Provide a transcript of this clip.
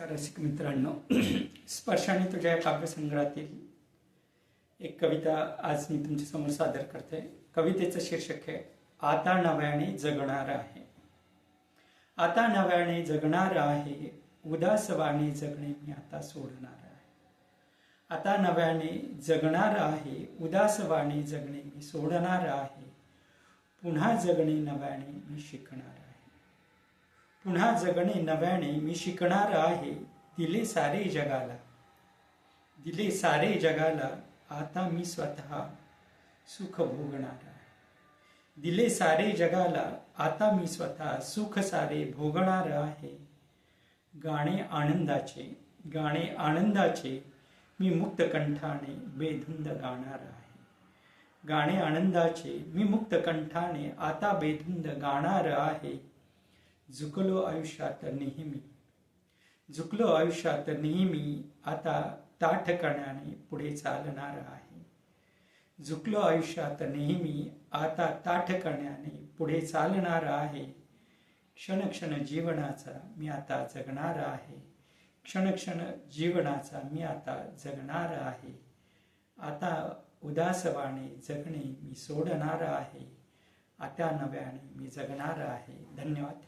रसिक मित्रांनो स्पर्शाने तुझ्या या काव्यसंग्रहातील एक कविता आज मी तुमच्यासमोर सादर करते. कवितेचं शीर्षक आहे आता नव्याने जगणार आहे. आता नव्याने जगणार आहे. उदासवाने जगणे मी आता सोडणार आहे. आता नव्याने जगणार आहे. उदासवाने जगणे मी सोडणार आहे. पुन्हा जगणे नव्याने मी शिकणार आहे. पुन्हा जगणे नव्याने मी शिकणार आहे. दिले सारे जगाला. दिले सारे जगाला आता मी स्वतः सुख भोगणार आहे. दिले सारे जगाला आता मी स्वतः सुख सारे भोगणार आहे. गाणे आनंदाचे गाणे आनंदाचे मी मुक्त कंठाने बेधुंद गाणार आहे. गाणे आनंदाचे मी मुक्त कंठाने आता बेधुंद गाणार आहे. झुकलो आयुष्यात नेहमी. झुकलो आयुष्यात नेहमी आता ताठकण्याने पुढे चालणार आहे. झुकलो आयुष्यात नेहमी आता ताठकण्याने पुढे चालणार आहे. क्षण क्षण जीवनाचा मी आता जगणार आहे. क्षण क्षण जीवनाचा मी आता जगणार आहे. आता उदासवाने जगणे मी सोडणार आहे. आता नव्याने मी जगणार आहे. धन्यवाद.